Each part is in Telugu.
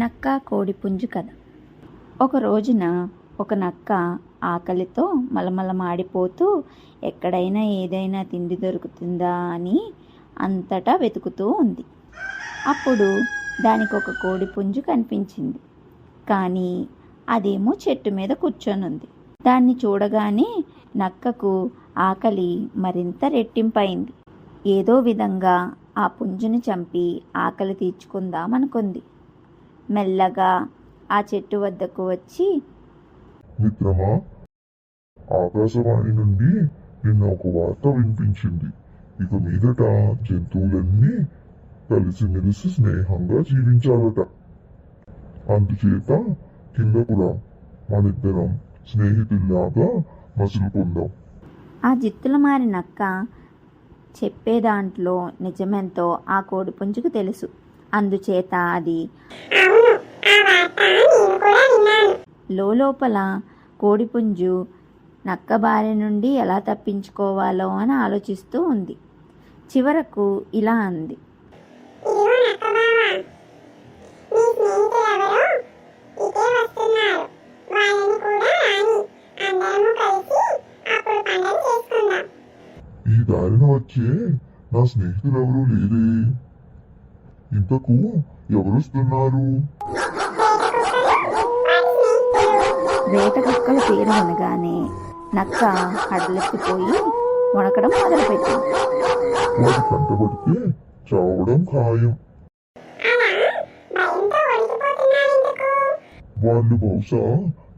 నక్క కోడిపుంజు కథ. ఒక రోజున ఒక నక్క ఆకలితో మలమలమాడిపోతూ ఎక్కడైనా ఏదైనా తిండి దొరుకుతుందా? అని అంతటా వెతుకుతూ ఉంది. అప్పుడు దానికి ఒక కోడిపుంజు కనిపించింది. కానీ అదేమో చెట్టు మీద కూర్చొనుంది. దాన్ని చూడగానే నక్కకు ఆకలి మరింత రెట్టింపైంది. ఏదో విధంగా ఆ పుంజుని చంపి ఆకలి తీర్చుకుందామనుకుంది. మెల్లగా ఆ చెట్టు వద్దకు వచ్చి మిత్రమా ఆకాశవాణి నుండి నిన్న ఒక వార్త వినిపించింది. ఇక మీదట జంతువులన్నీ కలిసిమెలిసి స్నేహంగా జీవించాలట. అందుచేత కిందకు రా మనిద్దరం స్నేహితుల్లాగా మసులుకుందాం. ఆ జిత్తుల మారి నక్క చెప్పే దాంట్లో నిజమెంతో ఆ కోడిపుంజుకు తెలుసు. అందుచేత అది లోపల కోడిపుంజు నక్క బారి నుండి ఎలా తప్పించుకోవాలో అని ఆలోచిస్తూ ఉంది. చివరకు ఇలా అంది. వస్తున్నారు. ఈ దారిన వచ్చే నా స్నేహితులెవరూ లేరే. ఇంతకు ఎవరొస్తున్నారు వేట వినగానే నక్క హడలెత్తిపోయి వణకడం మొదలుపెట్టింది. చావడం ఖాయం. వాళ్ళు బహుశా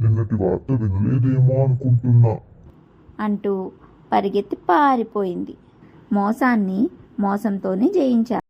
నిన్నటి వార్త వినలేదేమో అనుకుంటున్నా. అంటూ పరిగెత్తి పారిపోయింది. మోసాన్ని మోసంతోనే జయించారు.